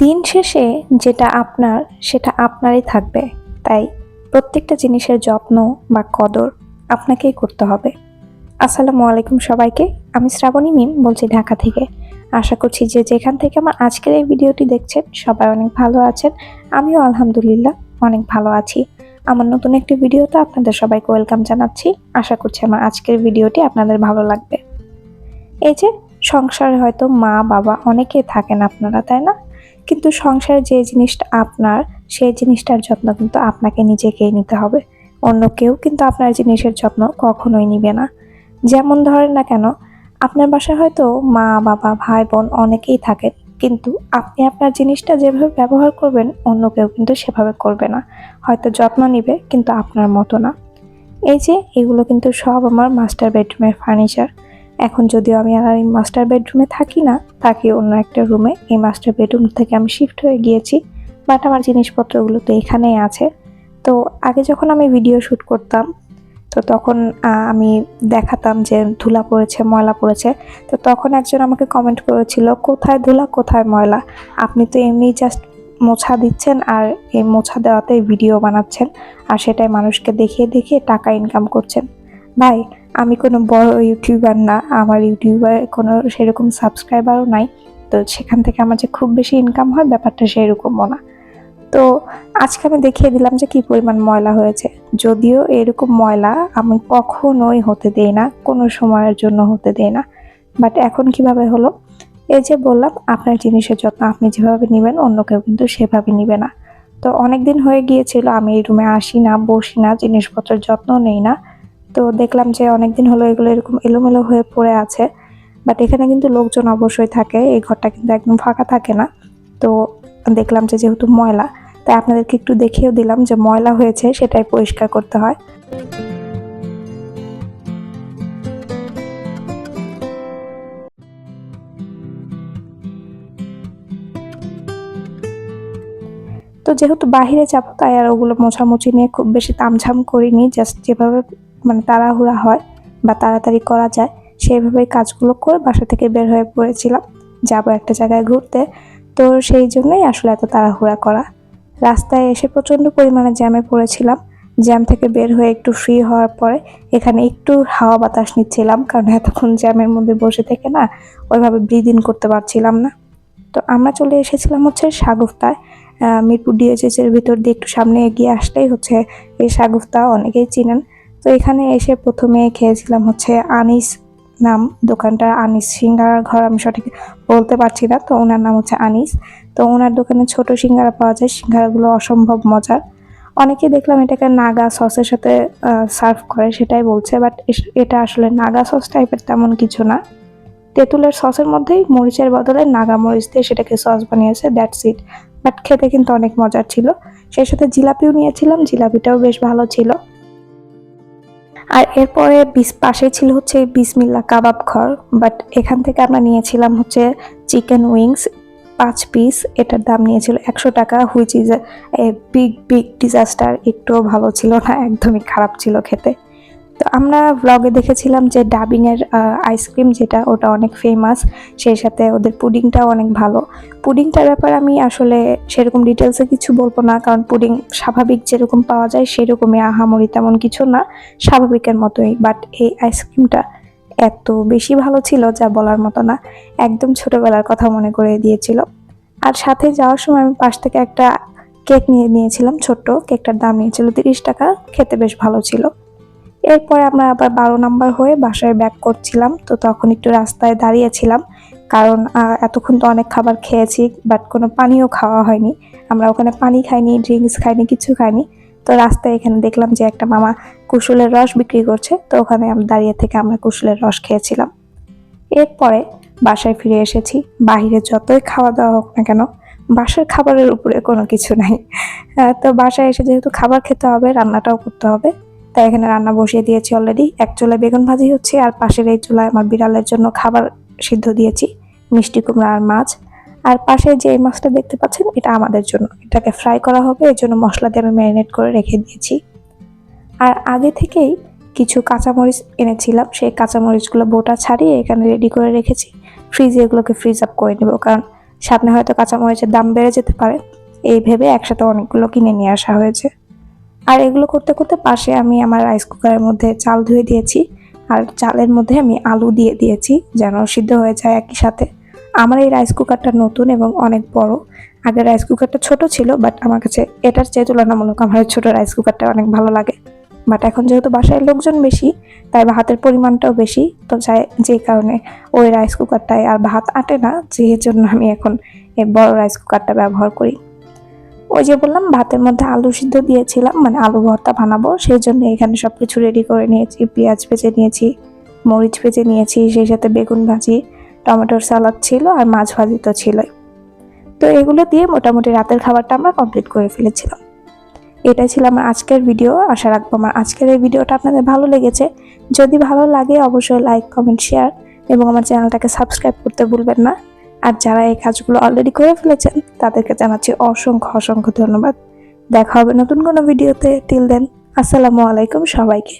দিন শেষে যেটা আপনার, সেটা আপনারই থাকবে। তাই প্রত্যেকটা জিনিসের যত্ন বা কদর আপনাকেই করতে হবে। আসসালামু আলাইকুম সবাইকে। আমি শ্রাবণী মিম বলছি ঢাকা থেকে। আশা করছি যে যেখান থেকে আমার আজকের এই ভিডিওটি দেখছেন, সবাই অনেক ভালো আছেন। আমিও আলহামদুলিল্লাহ অনেক ভালো আছি। আমার নতুন একটি ভিডিওতে আপনাদের সবাইকে ওয়েলকাম জানাচ্ছি। আশা করছি আমার আজকের ভিডিওটি আপনাদের ভালো লাগবে। এই যে সংসারে হয়তো মা বাবা অনেকেই থাকেন আপনারা, তাই না? কিন্তু সংসারে যে জিনিসটা আপনার, সেই জিনিসটার যত্ন কিন্তু আপনাকে নিজেকেই নিতে হবে। অন্য কেউ কিন্তু আপনার জিনিসের যত্ন কখনোই নিবে না। যেমন ধরেন না কেন, আপনার বাসায় হয়তো মা, বাবা, ভাই, বোন অনেকেই থাকেন কিন্তু আপনি আপনার জিনিসটা যেভাবে ব্যবহার করবেন, অন্য কেউ কিন্তু সেভাবে করবে না। হয়তো যত্ন নিবে, কিন্তু আপনার মতো না। এই যে, এগুলো কিন্তু সব আমার মাস্টার বেডরুমের ফার্নিচার এখন যদিও আমি আর এই মাস্টার বেডরুমে থাকি না থাকি অন্য একটা রুমে এই মাস্টার বেডরুম থেকে আমি শিফট হয়ে গিয়েছি বাট আমার জিনিসপত্রগুলো তো এখানেই আছে। তো আগে যখন আমি ভিডিও শ্যুট করতাম, তো তখন আমি দেখাতাম যে ধুলা পড়েছে, ময়লা পড়েছে, তো তখন একজন আমাকে কমেন্ট করেছিল, কোথায় ধুলা, কোথায় ময়লা? আপনি তো এমনি জাস্ট মোছা দিচ্ছেন আর এই মোছা দেওয়াতে ভিডিও বানাচ্ছেন, আর সেটাই মানুষকে দেখিয়ে দেখিয়ে টাকা ইনকাম করছেন। ভাই আমি কোনো বড় ইউটিউবার না, আমার ইউটিউবার কোনো সেরকম সাবস্ক্রাইবারও নাই। তো সেখান থেকে আমার যে খুব বেশি ইনকাম হয় ব্যাপারটা সেরকমও না। তো আজকে আমি দেখিয়ে দিলাম যে কি পরিমাণ ময়লা হয়েছে। যদিও এরকম ময়লা আমি কখনোই হতে দেই না, কোনো সময়ের জন্য হতে দেই না। বাট এখন কীভাবে হলো? এই যে বললাম, আপনার জিনিসের যত্ন আপনি যেভাবে নেবেন, অন্য কেউ কিন্তু সেভাবে নিবে না। তো অনেক দিন হয়ে গিয়েছিল, আমি এই রুমে আসি না, বসি না, জিনিসপত্রের যত্ন নেই না। তো দেখলাম যে অনেকদিন হলো এগুলো এরকম এলোমেলো হয়ে পড়ে আছে। বাট এখানে কিন্তু লোকজন অবশ্যই থাকে, এই ঘরটা কিন্তু একদম ফাঁকা থাকে না। তো দেখলাম যে যেহেতু ময়লা, তাই আপনাদেরকে একটু দেখিয়েও দিলাম যে ময়লা হয়েছে সেটাই পরিষ্কার করতে হয়। তো যেহেতু বাহিরে যাব, তাই আর ওগুলো মোছামুছি নিয়ে খুব বেশি তামঝাম করিনি জাস্ট যেভাবে মানে তাড়াহুড়া হয় বা তাড়াতাড়ি করা যায়, সেইভাবেই কাজগুলো করে বাসা থেকে বের হয়ে পড়েছিলাম। যাব একটা জায়গায় ঘুরতে। তো সেই জন্যই আসলে এত তাড়াহুড়া করা। রাস্তায় এসে প্রচণ্ড পরিমাণে জ্যামে পড়েছিলাম। জ্যাম থেকে বের হয়ে একটু ফ্রি হওয়ার পরে এখানে একটু হাওয়া বাতাস নিচ্ছিলাম, কারণ এতক্ষণ জ্যামের মধ্যে বসে থেকে না ওইভাবে ব্রিদ ইন করতে পারছিলাম না। তো আমরা চলে এসেছিলাম হচ্ছে সাগুফতায়। মিরপুর ডিএচএস এর ভিতর দিয়ে একটু সামনে এগিয়ে আসলেই হচ্ছে এই সাগুফতা অনেকেই চিনেন। তো এখানে এসে প্রথমে খেয়েছিলাম হচ্ছে আনিস নাম, দোকানটার আনিস সিঙ্গারার ঘর, আমি সঠিক বলতে পারছি না। তো ওনার নাম হচ্ছে আনিস। তো ওনার দোকানে ছোট সিঙ্গারা পাওয়া যায়, সিঙ্গারাগুলো অসম্ভব মজার। অনেকেই দেখলাম এটাকে নাগা সসের সাথে সার্ভ করে, সেটাই বলছে, বাট এটা আসলে নাগা সস টাইপের তেমন কিছু না। তেঁতুলের সসের মধ্যেই মরিচের বদলে নাগা মরিচ দিয়ে সেটাকে সস বানিয়েছে, দ্যাটস ইট। বাট খেতে কিন্তু অনেক মজার ছিল। সেই সাথে জিলাপিও নিয়েছিলাম, জিলাপিটাও বেশ ভালো ছিল। আর এরপরে পাশে ছিল হচ্ছে বিসমিল্লা কাবাব ঘর বাট এখান থেকে আমরা নিয়েছিলাম হচ্ছে চিকেন উইংস, পাঁচ পিস, এটার দাম নিয়েছিল একশো টাকা which is a big big disaster একটুও ভালো ছিল না, একদমই খারাপ ছিল খেতে। তো আমরা ব্লগে দেখেছিলাম যে ডাবিংয়ের আইসক্রিম যেটা, ওটা অনেক ফেমাস সেই সাথে ওদের পুডিংটাও অনেক ভালো। পুডিংটার ব্যাপারে আমি আসলে সেরকম ডিটেলসে কিছু বলব না, কারণ পুডিং স্বাভাবিক যেরকম পাওয়া যায় সেরকমই আহামরি তেমন কিছু না, স্বাভাবিকের মতোই। বাট এই আইসক্রিমটা এত বেশি ভালো ছিল যা বলার মতো না, একদম ছোটবেলার কথা মনে করে দিয়েছিল। আর সাথে যাওয়ার সময় আমি পাশ থেকে একটা কেক নিয়ে নিয়েছিলাম, ছোট্ট কেকটার দাম নিয়েছিল তিরিশ টাকা, খেতে বেশ ভালো ছিল। এরপরে আমরা আবার বারো নাম্বার হয়ে বাসায় ব্যাক করছিলাম। তো তখন একটু রাস্তায় দাঁড়িয়েছিলাম। কারণ এতক্ষণ তো অনেক খাবার খেয়েছি বাট কোনো পানিও খাওয়া হয়নি। আমরা ওখানে পানি খাইনি ড্রিঙ্কস খাইনি, কিছু খাইনি। তো রাস্তায় এখানে দেখলাম যে একটা মামা কুসুলের রস বিক্রি করছে। তো ওখানে দাঁড়িয়ে থেকে আমরা কুসুলের রস খেয়েছিলাম। এরপরে বাসায় ফিরে এসেছি। বাইরে যতই খাওয়া দাওয়া হোক না কেন, বাসার খাবারের উপরে কোনো কিছু নাই। তো বাসায় এসে যেহেতু খাবার খেতে হবে, রান্নাটাও করতে হবে। তাই এখানে রান্না বসিয়ে দিয়েছি অলরেডি এক চুলায় বেগুন ভাজি হচ্ছে, আর পাশের এই চুলায় আমার বিড়ালের জন্য খাবার সিদ্ধ দিয়েছি, মিষ্টি কুমড়া আর মাছ। আর পাশে যে মাছটা দেখতে পাচ্ছেন, এটা আমাদের জন্য। এটাকে ফ্রাই করা হবে, এর জন্য মশলা দিয়ে আমি ম্যারিনেট করে রেখে দিয়েছি। আর আগে থেকেই কিছু কাঁচামরিচ এনেছিলাম, সেই কাঁচামরিচগুলো বোটা ছাড়িয়ে এখানে রেডি করে রেখেছি। ফ্রিজে এগুলোকে ফ্রিজ আপ করে নেব, কারণ সামনে হয়তো কাঁচামরিচের দাম বেড়ে যেতে পারে। এই ভেবে একসাথে অনেকগুলো কিনে নিয়ে আসা হয়েছে। আর এগুলো করতে করতে পাশে আমি আমার রাইস কুকারের মধ্যে চাল ধুয়ে দিয়েছি। আর চালের মধ্যে আমি আলু দিয়ে দিয়েছি যেন সিদ্ধ হয়ে যায় একই সাথে। আমার এই রাইস কুকারটা নতুন এবং অনেক বড়। আগে রাইস কুকারটা ছোট ছিল বাট আমার কাছে এটার চেয়ে তুলনামূলক আমার ছোট রাইস কুকারটা অনেক ভালো লাগে। বাট এখন যেহেতু বাসায় লোকজন বেশি, তাই ভাতের পরিমাণটাও বেশি, তো যাই, যেই কারণে ওই রাইস কুকারটায় আর ভাত আটে না যে জন্য আমি এখন এই বড় রাইস কুকারটা ব্যবহার করি। ওই যে বললাম, ভাতের মধ্যে আলু সিদ্ধ দিয়েছিলাম মানে আলু ভর্তা বানাবো, সেই জন্য এখানে সব কিছু রেডি করে নিয়েছি। পেঁয়াজ ভেজে নিয়েছি, মরিচ ভেজে নিয়েছি, সেই সাথে বেগুন ভাজি, টমেটোর সালাদ ছিল আর মাছ ভাজি তো ছিলই। তো এগুলো দিয়ে মোটামুটি রাতের খাবারটা আমরা কমপ্লিট করে ফেলেছিলাম। এটাই ছিল আমার আজকের ভিডিও আশা রাখব আমার আজকের এই ভিডিওটা আপনাদের ভালো লেগেছে। যদি ভালো লাগে, অবশ্যই লাইক কমেন্ট শেয়ার এবং আমার চ্যানেলটাকে সাবস্ক্রাইব করতে ভুলবেন না। আর যারা এই কাজগুলো অলরেডি করে ফেলেছেন তাদেরকে জানাচ্ছি অসংখ্য অসংখ্য ধন্যবাদ। দেখা হবে নতুন কোনো ভিডিওতে। টিল দেন আসসালামু আলাইকুম সবাইকে।